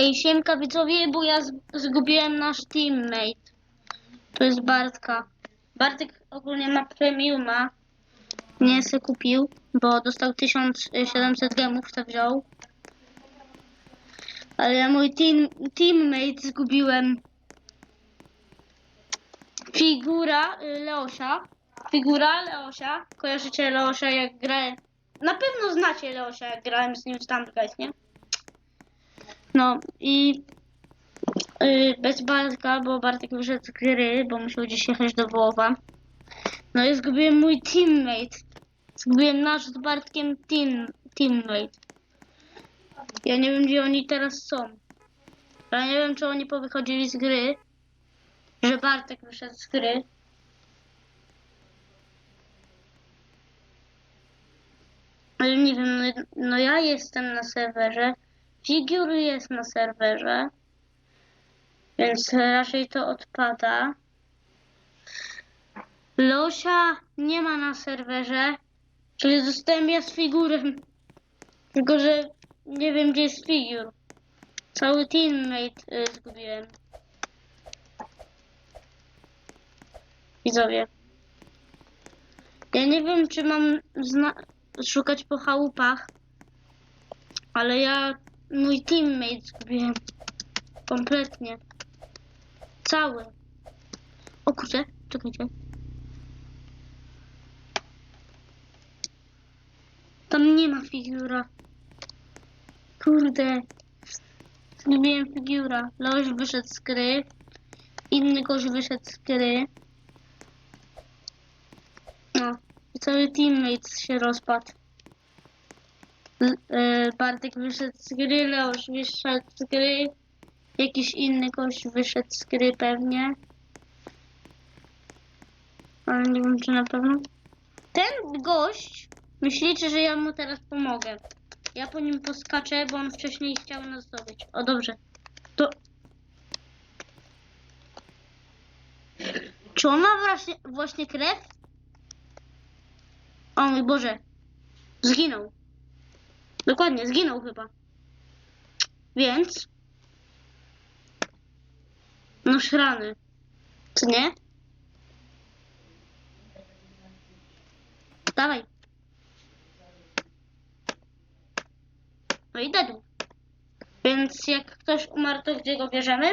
Ej, siemka widzowie, bo ja zgubiłem nasz teammate. To jest Bartka. Bartek ogólnie ma premiuma. Nie se kupił, bo dostał 1700 gemów, to wziął. Ale ja mój team, teammate zgubiłem. Figura y, Leosia. Figura Leosia. Kojarzycie Leosia jak grałem. Na pewno znacie Leosia jak grałem z nim w Stump Guys, nie? No i yy, bez Bartka, bo Bartek wyszedł z gry, bo musiał gdzieś jechać do Wołowa. No i zgubiłem mój teammate. Zgubiłem nasz z Bartkiem team, teammate. Ja nie wiem, gdzie oni teraz są. Ja nie wiem, czy oni powychodzili z gry. Że Bartek wyszedł z gry. Ale nie wiem, no, no ja jestem na serwerze. Figur jest na serwerze. Więc raczej to odpada. Losia nie ma na serwerze. Czyli zostałem ja z figurem. Tylko, że nie wiem, gdzie jest figur. Cały teammate y, zgubiłem. Widzowie. Ja nie wiem, czy mam szukać po chałupach, ale ja mój teammate zgubiłem. Kompletnie. Cały. O kurczę, czekajcie. Tam nie ma figura. Kurde. Zgubiłem figura. Leoś wyszedł z gry. Inny gość wyszedł z gry. No. I cały teammate się rozpadł. L- e, Bartek wyszedł z gry, Leoś wyszedł z gry. Jakiś inny gość wyszedł z gry pewnie. Ale nie wiem czy na pewno. Ten gość myślicie, że ja mu teraz pomogę. Ja po nim poskaczę, bo on wcześniej chciał nas zdobyć. O dobrze. To. Czy on ma właśnie, właśnie krew? O mój Boże. Zginął. Dokładnie, zginął chyba. Więc. No szrany. Co nie? Dawaj. No i dedł. Więc jak ktoś umarł, to gdzie go bierzemy?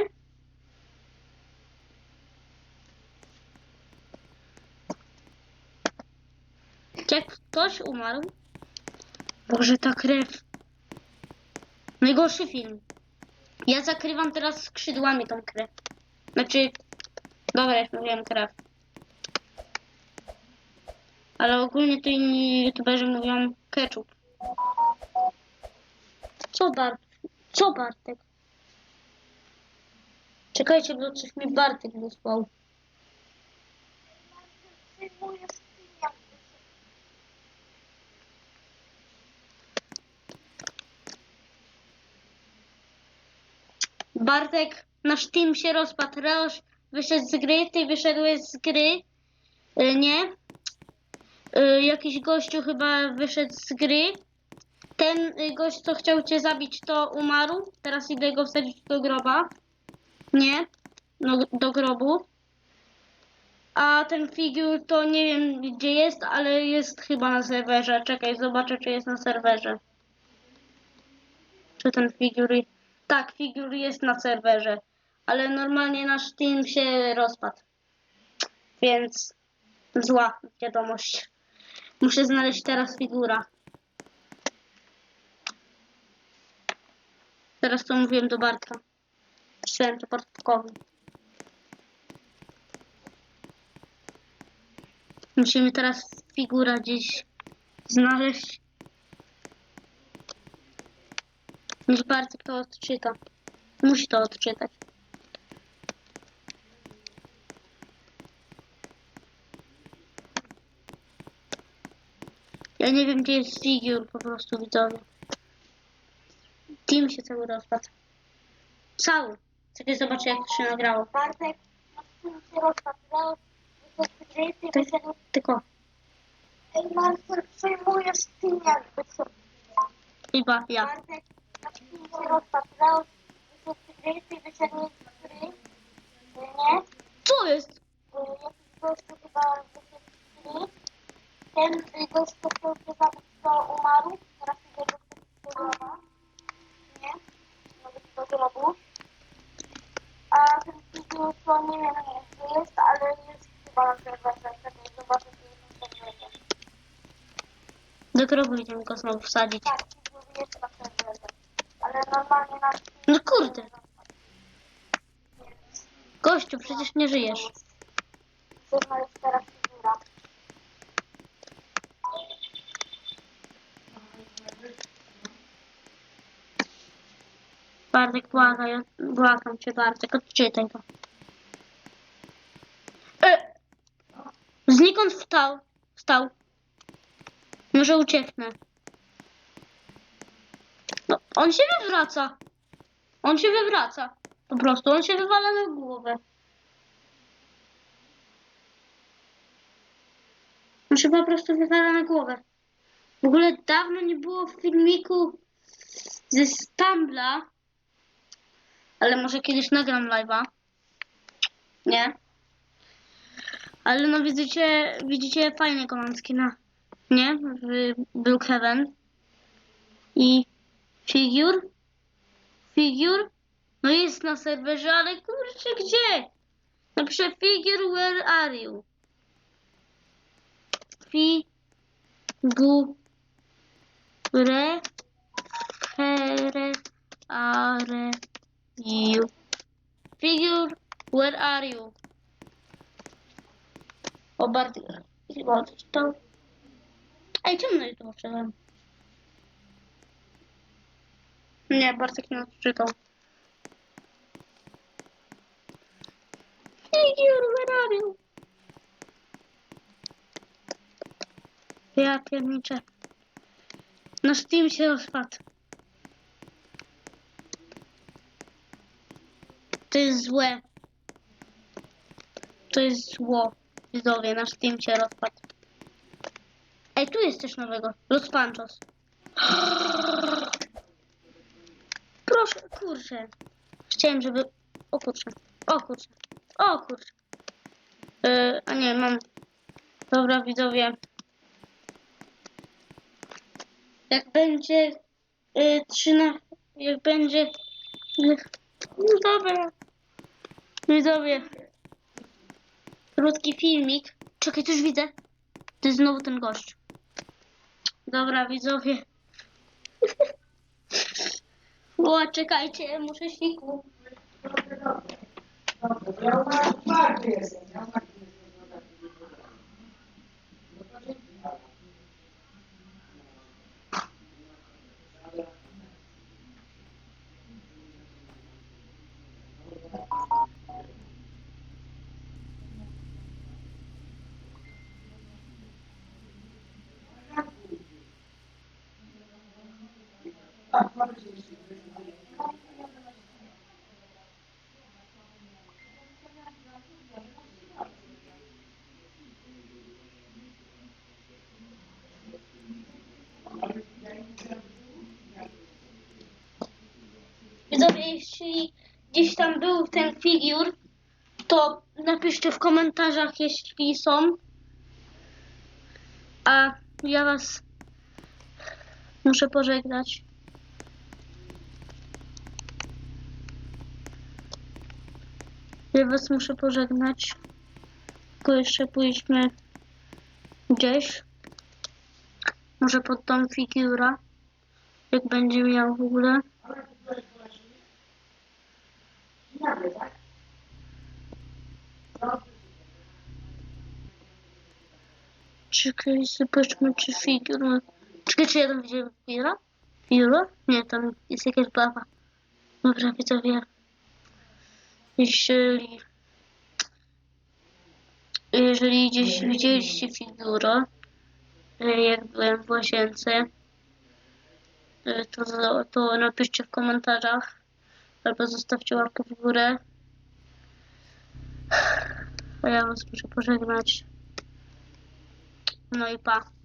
Jak ktoś umarł? Boże, ta krew. Najgorszy film. Ja zakrywam teraz skrzydłami tą krew. Znaczy, dobra, już mówiłem krew. Ale ogólnie to inni youtuberzy mówią ketchup. Co Bart? Co Bartek? Czekajcie, bo coś mi Bartek wysłał. Bartek, nasz team się rozpadł. Leoś wyszedł z gry, ty wyszedłeś z gry. Y, nie? Y, jakiś gościu chyba wyszedł z gry. Ten y, gość, co chciał cię zabić, to umarł. Teraz idę go wsadzić do groba. Nie? No, do grobu. A ten figur to nie wiem gdzie jest, ale jest chyba na serwerze. Czekaj, zobaczę czy jest na serwerze. Czy ten figur... Tak, figur jest na serwerze. Ale normalnie nasz team się rozpadł. Więc zła wiadomość. Muszę znaleźć teraz figura. Teraz to mówiłem do Bartka. Pisałem to Bartkowi. Musimy teraz figura gdzieś znaleźć. Niech Bartek to odczyta. Musi to odczytać. Ja nie wiem, gdzie jest figur po prostu widzowie. Team się cały rozpadł. Cały. Czekaj, zobaczę jak to się nagrało. Bartek, tym się rozpatrzył, że ty Ty, wyszedł. tylko, Ej, Marcel, przejmujesz tym jakby co. chyba ja. Bartek, rozpatrzył, gry, ty wyszedłeś z gry, nie? Co jest? Jakiś gościu chyba wyszedł z gry. Ten gość, się zabić, to umarł, teraz idzie do psychologa, nie? Do tego grobu. A ten figur to nie wiem, gdzie jest, ale jest chyba na serwerze, zobaczę, gdzie jest na serwerze. Do grobu idziemy go znowu wsadzić. Tak, figur jest na serwerze, ale normalnie na... No kurde. Gościu, przecież nie żyjesz. Teraz figura. Bartek, błagaj, błagam cię, Bartek, odczytaj to. E! Znikąd wstał? Wstał. Może ucieknę. No, on się wywraca. On się wywraca. Po prostu, on się wywala na głowę. On się po prostu wywala na głowę. W ogóle dawno nie było filmiku ze Stambla. Ale może kiedyś nagram live'a. Nie? Ale no widzicie, widzicie fajne komandki na, nie? W Brookhaven. I figure. Figure. No jest na serwerze, ale kurczę gdzie? Napiszę figure, where are you? Figure. Here are you. Figure, where are you? O, Bartek, chyba to. Ej, czemu na to wszedłem? Nie, Bartek nie odczytał. Figure, where are you? Ja pierniczę. Na Steam się rozpadł. To jest złe. To jest zło. Widzowie, nasz team się rozpadł. Ej, tu jest coś nowego. Los Panchos. Proszę, kurczę. Chciałem, żeby... O kurczę. O kurczę. O kurczę. Yy, a nie, mam... Dobra, widzowie. Jak będzie... Yy, 13... Jak będzie... No dobra. Widzowie. Krótki filmik. Czekaj, coś widzę. To jest znowu ten gość. Dobra, widzowie. O, czekajcie, muszę siku. Widzowie, jeśli gdzieś tam był ten figure, to napiszcie w komentarzach, jeśli są. A ja was muszę pożegnać. Ja was muszę pożegnać. Tylko jeszcze pójdźmy gdzieś. Może pod tą figura. Jak będzie miał w ogóle. Czekaj, zobaczmy czy figura. Czekaj, czy ja tam widziałem figura? Figura? Nie, tam jest jakaś baba. Dobra, widzowie. Jeżeli... Jeżeli gdzieś widzieliście figurę, e, jak byłem w łazience, e, to, to napiszcie w komentarzach albo zostawcie łapkę w górę. Ja was muszę pożegnać. No i pa.